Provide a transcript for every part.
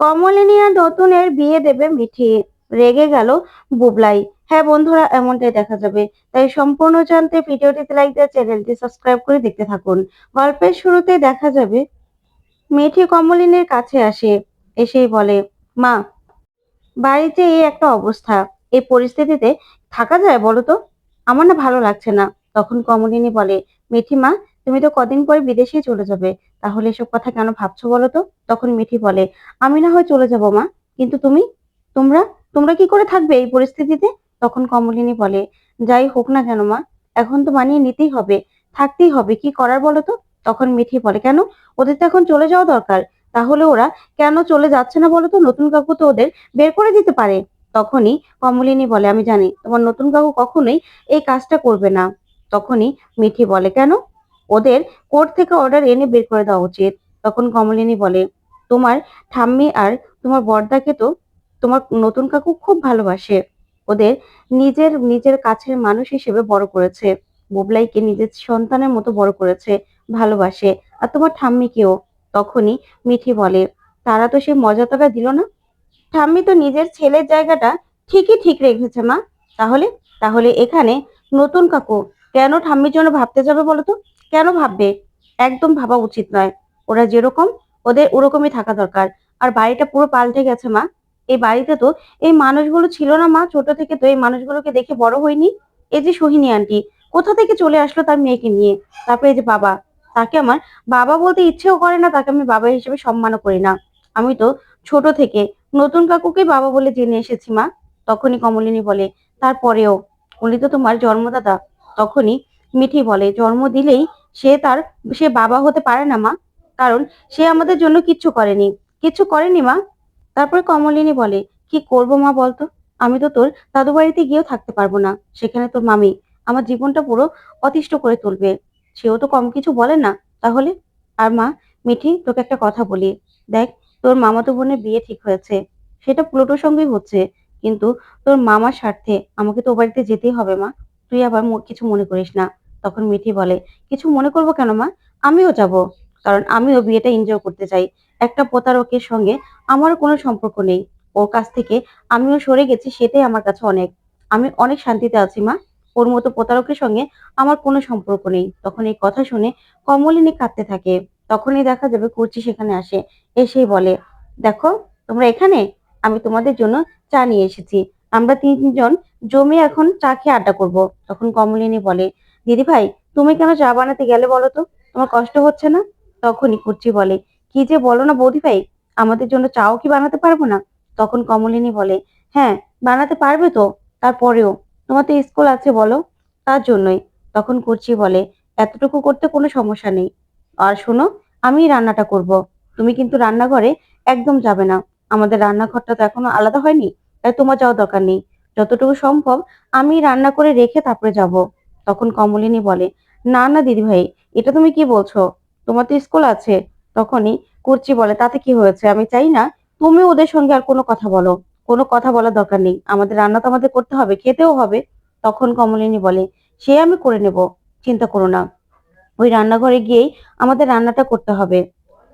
কমলিনী আর নতুনের বিয়ে দেবে মিঠি। রেগে গেল বুবলাই। হ্যাঁ বন্ধুরা, এমনটাই দেখা যাবে। তাই সম্পূর্ণ জানতে ভিডিওটিতে লাইক দিয়ে চ্যানেলটি সাবস্ক্রাইব করে দেখতে থাকুন। গল্পের শুরুতে দেখা যাবে, মিঠি কমলিনীর কাছে আসে, এসেই বলে, মা, বাড়িতে এই একটা অবস্থা। এই পরিস্থিতিতে থাকা যায় বলো তো? আমার না ভালো লাগছে না। তখন কমলিনী বলে, মিঠি মা তুমি তো কদিন পরে বিদেশে চলে যাবে। তাহলে এসব কথা কেন ভাবছ বলো তো? তখন মিঠি বলে, আমি না হয় চলে যাব মা, কিন্তু তুমি? তোমরা? তোমরা কি করে থাকবে এই পরিস্থিতিতে? তখন কমলিনী বলে, যাই হোক না কেন মা, এখন তো মানিয়ে নিতেই হবে, থাকতেই হবে, কি করার বলো তো? তখন মিঠি বলে, কেন? ওদের তো এখন চলে যাওয়া দরকার, তাহলে ওরা কেন চলে যাচ্ছে না বলো তো? নতুন কাকু তো ওদের বের করে দিতে পারে। তখনই কমলিনী বলে, আমি জানি, তোমার নতুন কাকু কখনোই এই কাজটা করবে না। তখনই মিঠি বলে, কেন? ওদের কোর্ট থেকে অর্ডার এনে বের করে দেওয়া উচিত। তখন কমলিনী বলে, তোমার ঠাম্মি আর তোমার বর্দাকে তো তোমার নতুন কাকু খুব ভালোবাসে। ওদের নিজের নিজের কাছের মানুষ হিসেবে বড় করেছে। বুবলাইকে নিজের সন্তানের মতো বড় করেছে, ভালোবাসে। আর তোমার ঠাম্মিকেও। তখনই মিঠি বলে, তারা তো সে মজাটাটা দিল না। ঠাম্মি তো নিজের ছেলের জায়গাটা ঠিকই ঠিক রেখেছে, মা। তাহলে তাহলে এখানে নতুন কাকু কেন ঠাম্মির জন্য ভাবতে যাবে বলো তো? কেন ভাববে? একদম ভাবা উচিত নয়। ওরা যেরকম, ওদের ওরকমই থাকা দরকার। আর বাড়িটা পুরো পাল্টে গেছে, মা। এই বাড়িতে তো এই মানুষগুলো ছিল না, মা। ছোট থেকে তো এই মানুষগুলোকে দেখে বড় হয়নি। এই যে সোহিনী আন্টি, কোথা থেকে চলে আসলো তার মেয়েকে নিয়ে? তারপরে এই যে বাবা, তাকে আমার বাবা বলতে ইচ্ছেও করে না, তাকে আমি বাবা হিসেবে সম্মানও করি না। আমি তো ছোট থেকে নতুন কাকুকে বাবা বলে জেনে এসেছি, মা। তখনই কমলিনী বলে, তারপরেও? উনি তো তোমার জন্মদাতা। তখনই মিঠি বলে, জন্ম দিলেই সে তার, সে বাবা হতে পারে না মা, কারণ সে আমাদের জন্য কিচ্ছু করেনি। কিচ্ছু করেনি মা? তারপরে কমলিনী বলে, কি করব মা বলতো? আমি তো তোর দাদু বাড়িতে গিয়েও থাকতে পারব না। সেখানে তোর মামি আমার জীবনটা পুরো অতিষ্ঠ করে তুলবে। সেও তো কম কিছু বলে না। তাহলে আর মা, মিঠি, তোকে একটা কথা বলি। দেখ, তোর মামাতো বোনের বিয়ে ঠিক হয়েছে। সেটা প্লুটোর সঙ্গেই হচ্ছে। কিন্তু তোর মামার স্বার্থে আমাকে তো বাড়িতে যেতেই হবে মা। তুই আবার কিছু মনে করিস না। তখন মিঠি বলে, কিছু মনে করব কেন মা? আমিও যাব। কারণ আমিও বিয়েটা এনজয় করতে চাই। একটা প্রতারকের সঙ্গে আমার কোনো সম্পর্ক নেই। ওর কাছ থেকে আমিও সরে গেছি, সেটাই আমার কাছে অনেক। আমি অনেক শান্তিতে আছি মা। ওর মতো প্রতারকের সঙ্গে আমার কোনো সম্পর্ক নেই। তখন এই কথা শুনে কমলিনী কাঁদতে থাকে। তখনই দেখা যাবে কুর্চি সেখানে আসে। এসেই বলে, দেখো, তোমরা এখানে? আমি তোমাদের জন্য চা নিয়ে এসেছি। আমরা তিনজন জমে এখন চা খেয়ে আড্ডা করব। তখন কমলিনী বলে দিদি ভাই, তুমি কেন চা বানাতে গেলে বলো তো? তোমার কষ্ট হচ্ছে না? তখনই কুর্চি বলে। কি যে বলো না বৌদি ভাই, আমাদের জন্য চাও কি বানাতে পারব না? তখন কমলিনী বলে হ্যাঁ বানাতে পারবে তো, তারপরেও। তোমার তো স্কুল আছে বলো, তার জন্যই। তখন কুর্চি বলে, এতটুকু করতে কোনো সমস্যা নেই। আর শোনো আমি রান্নাটা করব। তুমি কিন্তু রান্নাঘরে একদম যাবে না। আমাদের রান্নাঘরটা তো এখনও আলাদা হয়নি, তাই তোমার যাওয়ার দরকার নেই। যতটুকু সম্ভব আমি রান্না করে রেখে তারপরে যাব। তখন কমলিনী বলে, না না দিদি ভাই এটা তুমি কি বলছো? তোমার তো স্কুল আছে। তখনই কুর্চি বলে, তাতে কি হয়েছে? আমি চাই না, তুমি ওদের সঙ্গে আর কোনো কথা বলো। কোনো কথা বলার দরকার নেই। আমাদের রান্না তো আমাদের করতে হবে, খেতেও হবে। তখন কমলিনী বলে, সে আমি করে নেব, চিন্তা করো না। ওই রান্নাঘরে গিয়েই আমাদের রান্নাটা করতে হবে।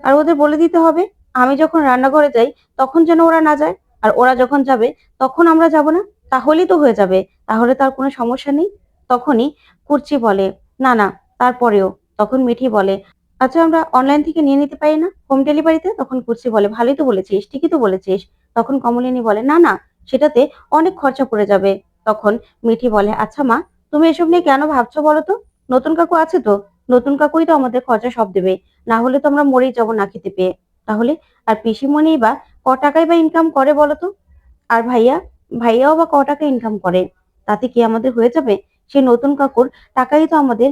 আর ওদের বলে দিতে হবে, আমি যখন রান্নাঘরে যাই, তখন যেন ওরা না যায়। আর ওরা যখন যাবে, তখন আমরা যাব না। তাহলেই তো হয়ে যাবে। তাহলে তার কোনো সমস্যা নেই। তখনই কুর্চি বলে, না না, তারপরেও। তখন মিঠি বলে আচ্ছা আমরা অনলাইন থেকে নিয়ে নিতে পারি না? হোম ডেলিভারিতে তখন কুর্চি বলে, ভালোই তো বলেছিস, ঠিকই তো বলেছিস। তখন কমলিনী বলে, না না, সেটাতে অনেক খরচা পড়ে যাবে। তখন মিঠি বলে আচ্ছা মা, তুমি এসব নিয়ে কেন ভাবছ বলো তো? নতুন কাকু আছে তো? নতুন কাকুই তো আমাদের খরচা সব দেবে। না হলে তো আমরা মরেই যাব না খেতে পেয়ে। তাহলে আর পিসিমণি বা ক টাকাই বা ইনকাম করে বলো তো? আর ভাইয়া, ভাইয়াও বা ক টাকা ইনকাম করে? তাতে কি আমাদের হয়ে যাবে? সেই নতুন কাকুর টাকাই তো আমাদের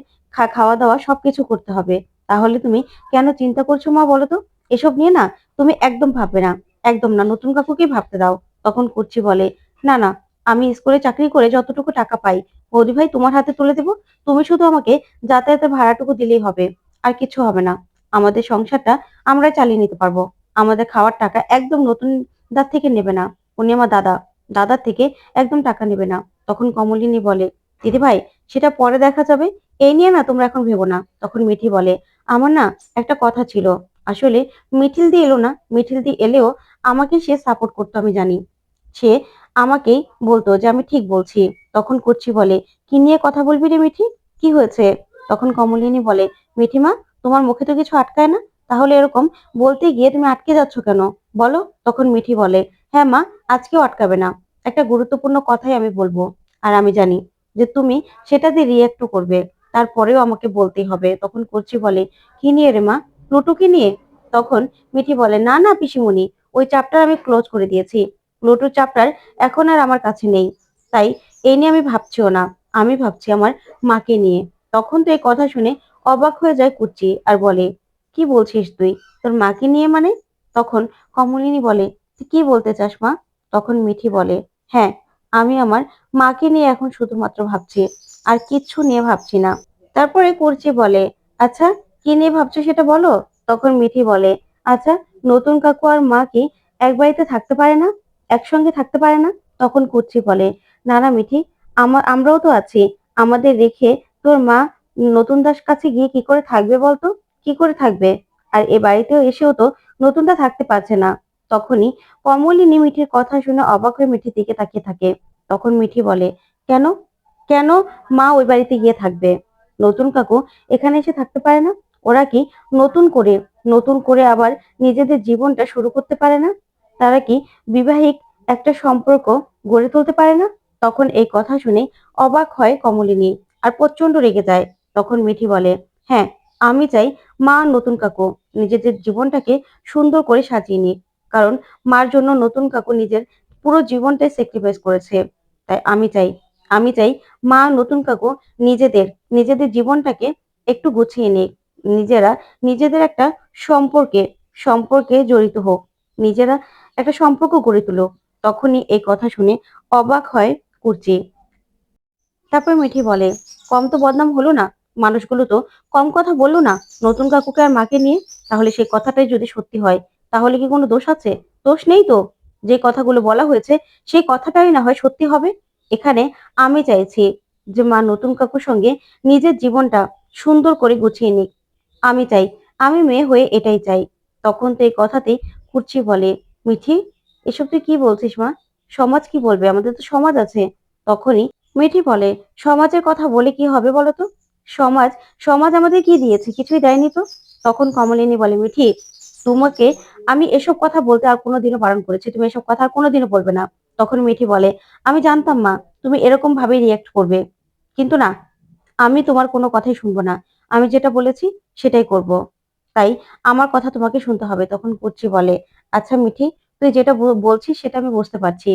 খাওয়া দাওয়া সবকিছু করতে হবে। তাহলে তুমি কেন চিন্তা করছ মা বলো তো? এসব নিয়ে না তুমি একদম ভাববে না। একদম না, নতুন কাকুকেই ভাবতে দাও। তখন করছি বলে, না না, আমি স্কুলে চাকরি করে যতটুকু টাকা পাই, বৌদি ভাই তোমার হাতে তুলে দেবো। তুমি শুধু আমাকে যাতায়াতের ভাড়াটুকু দিলেই হবে। আর কিছু হবে না। আমাদের সংসারটা আমরাই চালিয়ে নিতে পারব। আমাদের খাওয়ার টাকা একদম নতুন দার থেকে নেবে না। উনি আমার দাদা। দাদার থেকে একদম টাকা নেবে না। তখন কমলিনী বলে দিদি ভাই সেটা পরে দেখা যাবে। এই নিয়ে না তোমরা এখন ভেবো না। তখন মিঠি বলে, আমার না একটা কথা ছিল। আসলে মিঠিল দি এলো না। মিঠিল দি এলেও আমাকে সে সাপোর্ট করতো, আমি জানি। সে আমাকেই বলতো যে, আমি ঠিক বলছি। তখন করছি বলে, কি নিয়ে কথা বলবি রে মিঠি? কি হয়েছে? তখন কমলিনী বলে, মিঠিমা, তোমার মুখে তো কিছু আটকায় না? তাহলে এরকম বলতে গিয়ে তুমি আটকে যাচ্ছ কেন? বলো। তখন মিঠি বলে হ্যাঁ মা, আজকেও আটকাবে না। একটা গুরুত্বপূর্ণ কথাই আমি বলব। আর আমি জানি যে তুমি সেটাতে রিয়াক্টও করবে। তারপরেও আমাকে বলতে হবে। তখন করছি বলে, কি নিয়ে রে মা? প্লুটোকে নিয়ে? তখন মিঠি বলে, না না, পিসিমণি, ওই চ্যাপ্টার আমি ক্লোজ করে দিয়েছি। প্লুটো চ্যাপ্টার এখন আর আমার কাছে নেই। তাই এই নিয়ে আমি ভাবছিও না। আমি ভাবছি আমার মাকে নিয়ে। তখন তো এই কথা শুনে অবাক হয়ে যায় কুচি আর বলে, কি বলছিস তুই? তোর মাকে নিয়ে মানে? তখন কমলিনী বলে কি বলতে চাস মা? তখন মিঠি বলে হ্যাঁ আমি আমার মাকে নিয়ে এখন শুধুমাত্র ভাবছি, আর কিচ্ছু নিয়ে ভাবছি না। তারপরে করছি বলে আচ্ছা কি নিয়ে ভাবছ সেটা বলো? তখন মিঠি বলে আচ্ছা নতুন কাকু আর মা কি এক বাড়িতে থাকতে পারে না? একসঙ্গে থাকতে পারে না? তখন কুচি বলে, না না মিঠি আমার আমরাও তো আছি। আমাদের রেখে তোর মা নতুন দাস কাছে গিয়ে কি করে থাকবে বলতো? কি করে থাকবে? আর এ বাড়িতেও এসেও তো নতুনটা থাকতে পারছে না। তখনই কমলিনী মিঠির কথা শুনে অবাক হয়ে মিঠির দিকে তাকিয়ে থাকে। তখন মিঠি বলে, কেন? কেন মা ওই বাড়িতে গিয়ে থাকবে? নতুন কাকু এখানে এসে থাকতে পারে না? ওরা কি নতুন করে নতুন করে আবার নিজেদের জীবনটা শুরু করতে পারে না? তারা কি বিবাহিক একটা সম্পর্ক গড়ে তুলতে পারে না? তখন এই কথা শুনে অবাক হয় কমলিনী আর প্রচণ্ড রেগে যায়। তখন মিঠি বলে হ্যাঁ আমি চাই মা নতুন কাকু নিজেদের জীবনটাকে সুন্দর করে সাজিয়ে নিক। কারণ মার জন্য নতুন কাকু নিজের পুরো জীবনটাই স্যাক্রিফাইস করেছে। তাই আমি চাই আমি চাই মা নতুন কাকু নিজেদের নিজেদের জীবনটাকে একটু গুছিয়ে নিক। নিজেরা নিজেদের একটা সম্পর্কে সম্পর্কে জড়িত হোক। নিজেরা একটা সম্পর্ক গড়ে তুলুক। তখনই এই কথা শুনে অবাক হয় কুর্চি। তারপর মিঠি বলে, কম তো বদনাম হলো না। মানুষগুলো তো কম কথা বলল না। নতুন কাকুকে আর মাকে নিয়ে? তাহলে সেই কথাটাই যদি সত্যি হয় তাহলে কি কোনো দোষ আছে? দোষ নেই তো? যে কথাগুলো বলা হয়েছে, সেই কথাটাই না হয় সত্যি হবে? এখানে আমি চাইছি যে মা নতুন কাকুর সঙ্গে নিজের জীবনটা সুন্দর করে গুছিয়ে নিক। আমি চাই, আমি মেয়ে হয়ে এটাই চাই। তখন তো এই কথাতেই কুর্চি বলে, মিঠি, এসব তুই কি বলছিস মা? সমাজ কি বলবে? আমাদের তো সমাজ আছে। তখনই মিঠি বলে, সমাজের কথা বলে কি হবে বলো তো? সমাজ সমাজ আমাদের কি দিয়েছে? কিছুই দেয়নি তো? তখন কমলিনী বলে, মিঠি, তোমাকে আমি এসব কথা বলতে আর কোনোদিনও বারণ করেছি। তুমি এসব কথা আর কোনোদিনও বলবে না। তখন মিঠি বলে, আমি জানতাম মা, তুমি এরকম ভাবে রিয়াক্ট করবে। কিন্তু না, আমি তোমার কোনো কথাই শুনব না। আমি যেটা বলেছি সেটাই করব। তাই আমার কথা তোমাকে শুনতে হবে। তখন কুচি বলে আচ্ছা মিঠি, তুই যেটা বলছিস সেটা আমি বুঝতে পারছি।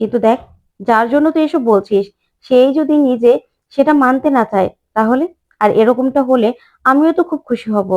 কিন্তু দেখ, যার জন্য তুই এসব বলছিস, সেই যদি নিজে সেটা মানতে না চায়, তাহলে? আর এরকমটা হলে আমিও তো খুব খুশি হব।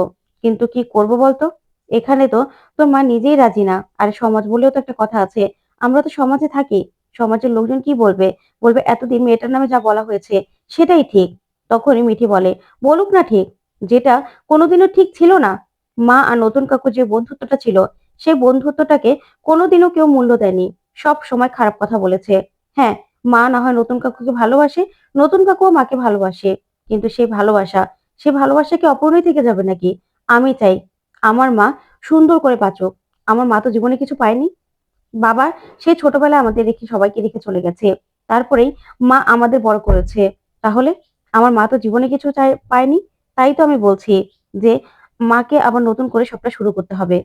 কিন্তু কি করব বলতো? এখানে তো তোর মা নিজেই রাজি না। আর সমাজ বলেও তো একটা কথা আছে, আমরা তো সমাজে থাকি। সমাজের লোকজন কি বলবে? বলবে, এতদিন মেয়েটার নামে যা বলা হয়েছে, সেটাই ঠিক। তখনই মিঠি বলে, বলুক না ঠিক, যেটা কোনোদিনও ঠিক ছিল না। মা আর নতুন কাকু যে বন্ধুত্বটা ছিল, সেই বন্ধুত্বটাকে কোনোদিনও কেউ মূল্য দেয়নি। সব সময় খারাপ কথা বলেছে। হ্যাঁ মা না হয় নতুন কাকুকে ভালোবাসে, নতুন কাকুও মাকে ভালোবাসে। কিন্তু সেই ভালোবাসা সেই ভালোবাসা কি অপূর্ণই থেকে যাবে নাকি? আমি চাই আমার মা সুন্দর করে বাঁচুক। আমার মা তো জীবনে কিছু পায়নি। বাবা সেই ছোটবেলায় আমাদের রেখে সবাইকে রেখে চলে গেছে। তারপরেই মা আমাদের বড় করেছে। তাহলে আমার মা তো জীবনে কিছু চাই পায়নি। তাই তো আমি বলছি যে মাকে আবার নতুন করে সবটা শুরু করতে হবে।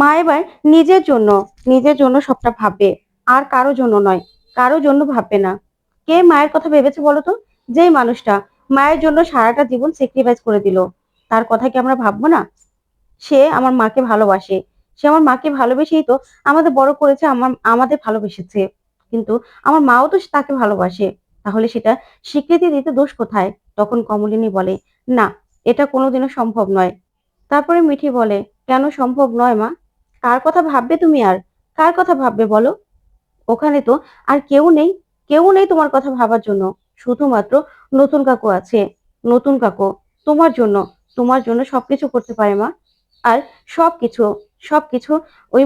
মা এবার নিজের জন্য নিজের জন্য সবটা ভাববে। আর কারও জন্য নয়, কারও জন্য ভাববে না। কে মায়ের কথা ভেবেছে বলতো যেই মানুষটা মায়ের জন্য সারাটা জীবন স্যাক্রিফাইস করে দিল। তার কথা কি আমরা ভাববো না? সে আমার মাকে ভালোবাসে। সে আমার মাকে ভালোবেসেই তো আমাদের বড় করেছে, আমার, আমাদের ভালোবেসেছে। কিন্তু আমার মাও তো তাকে ভালোবাসে। তাহলে সেটা স্বীকৃতি দিতে দোষ কোথায়? তখন কমলিনী বলে, না, এটা কোনোদিনও সম্ভব নয়। তারপরে মিঠি বলে, কেন সম্ভব নয় মা? কার কথা ভাববে তুমি আর? কার কথা ভাববে বলো? ওখানে তো আর কেউ নেই কেউ নেই তোমার কথা ভাবার জন্য। শুধুমাত্র নতুন কাকু আছে। নতুন কাকু, তোমার জন্য তোমার জন্য সবকিছু করতে পারে মা। আর সব সবকিছু সবকিছু ওই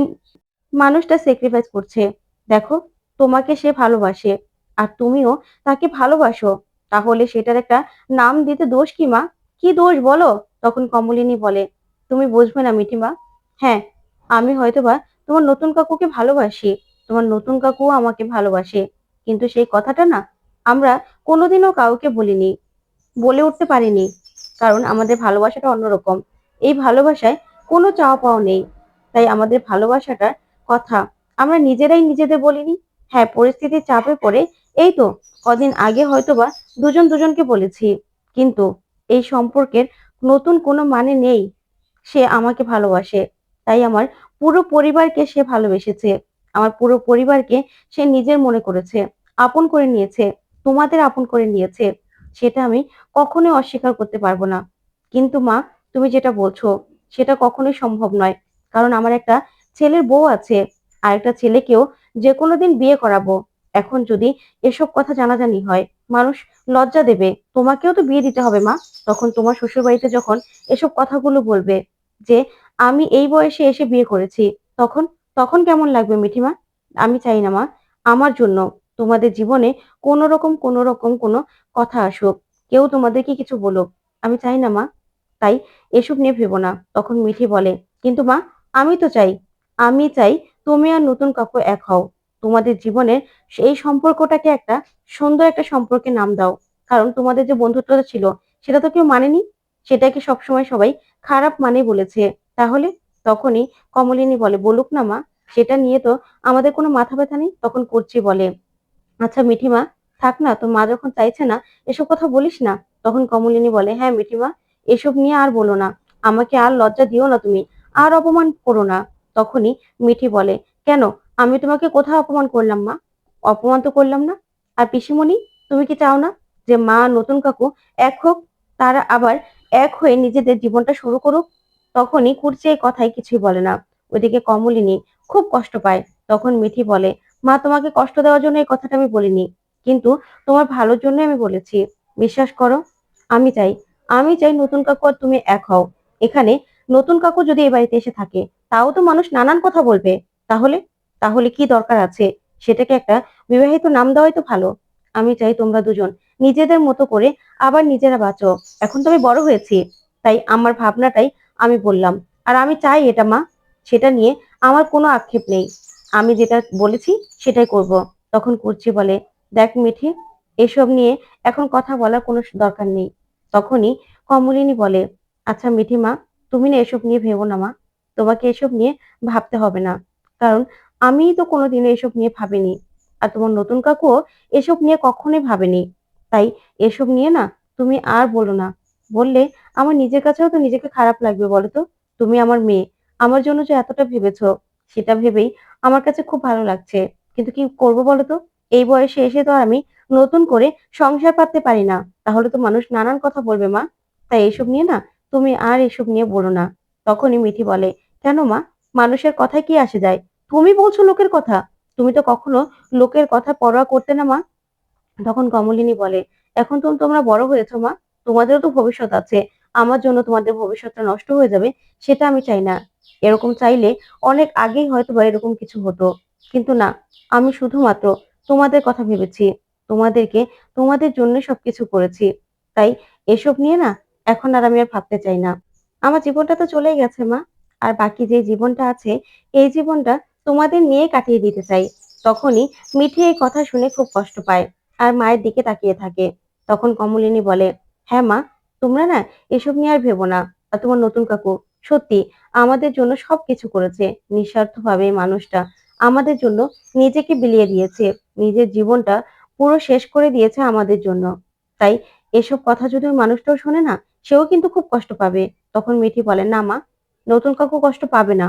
মানুষটা স্যাক্রিফাইস করছে। দেখো, তোমাকে সে ভালোবাসে আর তুমিও তাকে ভালোবাসো। তাহলে সেটার একটা নাম দিতে দোষ কি মা? কি দোষ বলো? তখন কমলিনী বলে, তুমি বুঝবে না মিঠিমা হ্যাঁ আমি হয়তোবা তোমার নতুন কাকুকে ভালোবাসি, তোমার নতুন কাকুও আমাকে ভালোবাসে। কিন্তু সেই কথাটা না, আমরা কোনোদিনও কাউকে বলিনি, বলে উঠতে পারিনি। কারণ আমাদের ভালোবাসাটা অন্যরকম। এই ভালোবাসায় কোনো চাওয়া পাওয়া নেই। তাই আমাদের ভালোবাসাটার কথা আমরা নিজেরাই নিজেদের বলিনি। হ্যাঁ পরিস্থিতির চাপে পড়ে এই তো কদিন আগে হয়তোবা দুজন দুজনকে বলেছি। কিন্তু এই সম্পর্কের নতুন কোনো মানে নেই। সে আমাকে ভালোবাসে। তাই আমার পুরো পরিবারকে সে ভালোবেসেছে। আমার পুরো পরিবারকে সে নিজের মনে করেছে। আপন করে নিয়েছে। তোমাদের আপন করে নিয়েছে। সেটা আমি কখনোই অস্বীকার করতে পারব না। কিন্তু মা, তুমি যেটা বলছো সেটা কখনোই সম্ভব নয়। কারণ আমার একটা ছেলের বউ আছে, আর একটা ছেলেকেও যে কোনো দিন বিয়ে করাবো। এখন যদি এসব কথা জানাজানি হয়, মানুষ লজ্জা দেবে। তোমাকেও তো বিয়ে দিতে হবে মা। তখন তোমার শ্বশুর বাড়িতে যখন এসব কথাগুলো বলবে যে, আমি এই বয়সে এসে বিয়ে করেছি, তখন তখন কেমন লাগবে মিঠিমা? আমি চাই না মা। আমার জন্য তোমাদের জীবনে কোনো রকম কোনো রকম কোনো কথা আসুক। কেউ তোমাদেরকে কিছু বলুক। আমি চাই না মা। তাই এসব নিয়ে ভেবো না। তখন মিঠি বলে, কিন্তু মা, আমি তো চাই, আমি চাই তুমি আর নতুন কাকু এক হও। তোমাদের জীবনের সেই সম্পর্কটাকে একটা সুন্দর একটা সম্পর্কে নাম দাও। কারণ তোমাদের যে বন্ধুত্বটা ছিল, সেটা তো কেউ মানেনি। সেটাকে সবসময় সবাই খারাপ মানে বলেছে। তাহলে তখনই কমলিনী বলে, বলুক না মা, সেটা নিয়ে তো আমাদের কোনো মাথা ব্যথা নেই? তখন করছি বলে আচ্ছা মিঠিমা, থাক না, তোর মা যখন চাইছে না, এসব কথা বলিস না? তখন কমলিনী বলে হ্যাঁ মিঠিমা এসব নিয়ে আর বলো না। আমাকে আর লজ্জা দিও না তুমি। আর অপমান করো না। তখনই মিঠি বলে, কেন? আমি তোমাকে কোথাও অপমান করলাম মা? অপমান তো করলাম না। আর পিসিমণি, তুমি কি চাও না যে মা নতুন কাকু এক হোক, তারা আবার এক হয়ে নিজেদের জীবনটা শুরু করুক? তখনই কুর্চি এই কথাই কিছুই বলে না। ওইদিকে কমলিনী খুব কষ্ট পায়। তখন মিঠি বলে, মা, তোমাকে কষ্ট দেওয়ার জন্য এই কথাটা আমি বলিনি। কিন্তু তোমার ভালোর জন্য আমি বলেছি। বিশ্বাস করো, আমি চাই আমি চাই নতুন কাকু আর তুমি এক হও। এখানে নতুন কাকু যদি এই বাড়িতে এসে থাকে, তাও তো মানুষ নানান কথা বলবে। তাহলে? তাহলে কি দরকার আছে? সেটাকে একটা বিবাহিত নাম দেওয়াই তো ভালো। আমি চাই তোমরা দুজন নিজেদের মতো করে আবার নিজেরা বাঁচো। এখন তো আমি বড় হয়েছি, তাই আমার ভাবনাটাই আমি বললাম। আর আমি চাই এটা, মা। সেটা নিয়ে আমার কোনো আক্ষেপ নেই। আমি যেটা বলেছি সেটাই করব। তখন কুর্চি বলে, দেখ মিঠি, এসব নিয়ে এখন কথা বলার কোনো দরকার নেই। তখনই কমলিনী বলে আচ্ছা মিঠিমা, তুমি না এসব নিয়ে ভেবো না মা। তোমাকে এসব নিয়ে ভাবতে হবে না। কারণ আমি তো কোনোদিনও এসব নিয়ে ভাবিনি। আর তোমার নতুন কাকুও এসব নিয়ে কখনোই ভাবেনি। তাই এসব নিয়ে না তুমি আর বলো না। বললে আমার নিজের কাছেও তো নিজেকে খারাপ লাগবে বলো তো। তুমি আমার মেয়ে। আমার জন্য যে এতটা ভেবেছ, সেটা ভেবেই আমার কাছে খুব ভালো লাগছে। কিন্তু কি করব বলো তো? এই বয়সে এসে তো আর আমি নতুন করে সংসার পাততে পারি না। তাহলে তো মানুষ নানান কথা বলবে, মা। তাই এসব নিয়ে না তুমি আর এসব নিয়ে বলো না। তখনই মিঠি বলে, কেন মা? মানুষের কথায় কি আসে যায়? তুমি বলছো লোকের কথা। তুমি তো কখনো লোকের কথা পরোয়া করতে না, মা? তখন কমলিনী বলে, এখন তো তোমরা বড় হয়েছো, মা। তোমাদেরও তো ভবিষ্যৎ আছে। আমার জন্য তোমাদের ভবিষ্যৎটা নষ্ট হয়ে যাবে, সেটা আমি চাই না। এরকম চাইলে অনেক আগেই হয়তো বা এরকম কিছু হতো। কিন্তু না, আমি শুধুমাত্র তোমাদের কথা ভেবেছি। তোমাদেরকে, তোমাদের জন্য সবকিছু করেছি। তাই এসব নিয়ে না এখন আর আমি আর ভাবতে চাই না। আমার জীবনটা তো চলেই গেছে, মা। আর বাকি যে জীবনটা আছে, এই জীবনটা তোমাদের নিয়ে কাটিয়ে দিতে চাই। তখনই মিঠি এই কথা শুনে খুব কষ্ট পায় আর মায়ের দিকে তাকিয়ে থাকে। তখন কমলিনী বলে হ্যাঁ মা, তোমরা না এসব নিয়ে আর ভেবো না। আর তোমার নতুন কাকু, সত্যি আমাদের জন্য সবকিছু করেছে। নিঃস্বার্থভাবে মানুষটা আমাদের জন্য নিজেকে বিলিয়ে দিয়েছে। নিজের জীবনটা পুরো শেষ করে দিয়েছে আমাদের জন্য। তাই এসব কথা যদি মানুষটাও শোনে না, সেও কিন্তু খুব কষ্ট পাবে। তখন মিঠি বলে, না মা, নতুন কাকু কষ্ট পাবে না।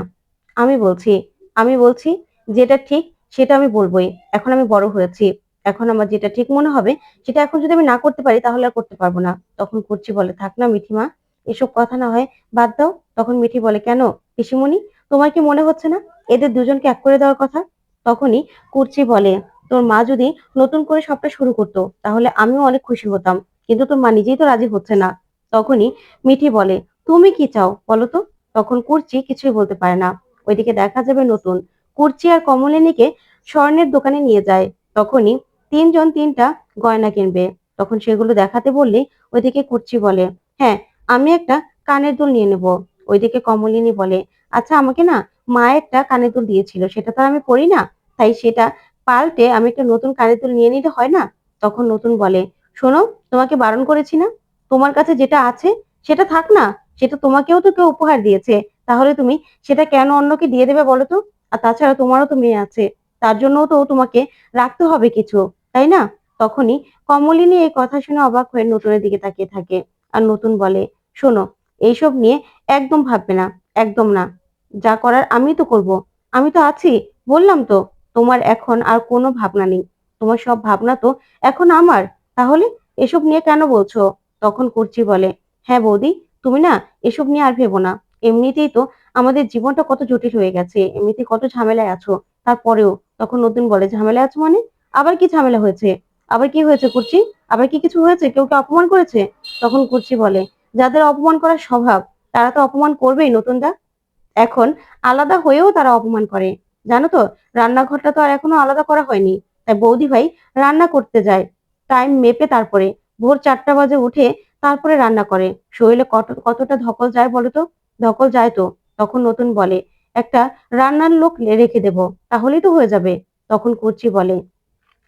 আমি বলছি আমি বলছি, যেটা ঠিক সেটা আমি বলবোই। এখন আমি বড় হয়েছি। এখন আমার যেটা ঠিক মনে হবে, সেটা এখন যদি আমি না করতে পারি, তাহলে আর করতে পারব না। তখন কুর্চি বলে, থাক না মিঠিমা এসব কথা না হয়, বাদ দাও। তখন মিঠি বলে, কেন পিসিমণি, তোমার কি মনে হচ্ছে না? এদের দুজনকে এক করে দেওয়ার কথা? তখনই কুর্চি বলে তোর মা যদি নতুন করে সবটা শুরু করতো, তাহলে আমিও অনেক খুশি হতাম। কিন্তু তোর মা নিজেই তো রাজি হচ্ছে না। তখনই মিঠি বলে, তুমি কি চাও বলো তো? তখন কুর্চি কিছুই বলতে পারে না। ওইদিকে দেখা যাবে নতুন। কুর্চি আর কমলিনীকে স্বর্ণের দোকানে নিয়ে যায়। তখনই তিনজন তিনটা গয়না কিনবে। তখন সেগুলো দেখাতে বললে ওইদিকে কুর্চি বলে হ্যাঁ আমি একটা কানের দুল নিয়ে নেব। ওইদিকে কমলিনী বলে আচ্ছা আমাকে না মা একটা কানের দুল দিয়েছিল, সেটা তো আমি পরি না, তাই সেটা পাল্টে আমি একটা নতুন কানের দুল নিয়ে নিতে হয় না? তখন নতুন বলে, শোনো, তোমাকে বারণ করেছি না? তোমার কাছে যেটা আছে, সেটা থাক না? সেটা তোমাকেও তো কেউ উপহার দিয়েছে। তাহলে তুমি সেটা কেন অন্যকে দিয়ে দেবে বলো তো? আর তাছাড়া তোমারও তো মেয়ে আছে। তার জন্যও তো তোমাকে রাখতে হবে কিছু, তাই না? তখনই কমলিনী এই কথা শুনে অবাক হয়ে নতুনের দিকে তাকিয়ে থাকে আর নতুন বলে, শোনো, এইসব নিয়ে একদম ভাববে না, একদম না। যা করার আমি তো করব। আমি তো আছি, বললাম তো। তোমার এখন আর কোনো ভাবনা নেই। তোমার সব ভাবনা তো এখন আমার। তাহলে এসব নিয়ে কেন বলছো? তখন কুর্চি বলে হ্যাঁ বৌদি, তুমি না এসব নিয়ে আর ভেবো না। এমনিতেই তো আমাদের জীবনটা কত জটিল হয়ে গেছে, এমনিতে কত ঝামেলায় আছো। তারপরেও তখন নতুন বলে ঝামেলা আছো মানে? আবার কি ঝামেলা হয়েছে? আবার কি হয়েছে কুর্চি? আবার কি কিছু হয়েছে? কেউ কে অপমান করেছে? তখন কুর্চি বলে, যাদের অপমান করার স্বভাব, তারা তো অপমান করবেই নতুনদা এখন আলাদা হয়েও তারা অপমান করে। জানো তো, রান্নাঘরটা তো আর এখনও আলাদা করা হয়নি। তাই বৌদি ভাই রান্না করতে যায়। টাইম মেপে তারপরে, ভোর চারটা বাজে উঠে তারপরে রান্না করে। শরীরে কত, কতটা ধকল যায় বলো তো? ধকল যায় তো? তখন নতুন বলে, একটা রান্নার লোক রেখে দেব, তাহলেই তো হয়ে যাবে। তখন কুচি বলে,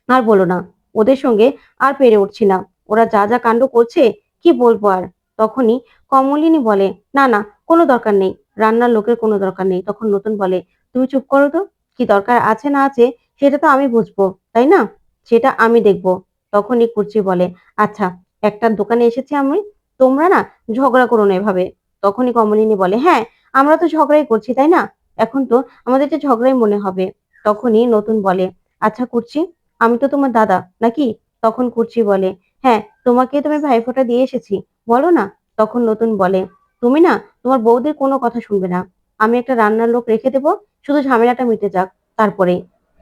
আর বলো না, ওদের সঙ্গে আর পেরে উঠছি না। ওরা যা যা কাণ্ড করছে, কি বলব আর? তখনই কমলিনী বলে, না না, কোনো দরকার নেই। রান্নার লোকের কোনো দরকার নেই। তখন নতুন বলে তুমি চুপ করো তো, কি দরকার আছে না আছে সেটা তো আমি বুঝব, তাই না? সেটা আমি দেখব, তখনই কুর্চি বলে আচ্ছা একটা দোকানে এসেছি আমি, তোমরা না ঝগড়া করো না এভাবে, তখনই কমলিনী বলে হ্যাঁ আমরা তো ঝগড়াই করছি, তাই না? এখন তো আমাদের যে ঝগড়াই মনে হবে, তখনই নতুন বলে আচ্ছা কুর্চি, আমি তো তোমার দাদা, নাকি? তখন কুর্চি বলে হ্যাঁ তোমাকে তুমি ভাইফোঁটা দিয়ে এসেছি, বলো না, তখন নতুন বলে, তুমি না তোমার বৌদির কোনো কথা শুনবে না, আমি একটা রান্নার লোক রেখে দেবো শুধু ঝামেলাটা মিটে যাক, তারপরে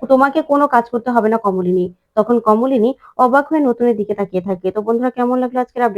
তোমাকে কোনো কাজ করতে হবে না কমলিনী। তখন কমলিনী অবাক হয়ে নতুনের দিকে তাকিয়ে থাকে। তো বন্ধুরা, কেমন লাগল আজকের আপডেট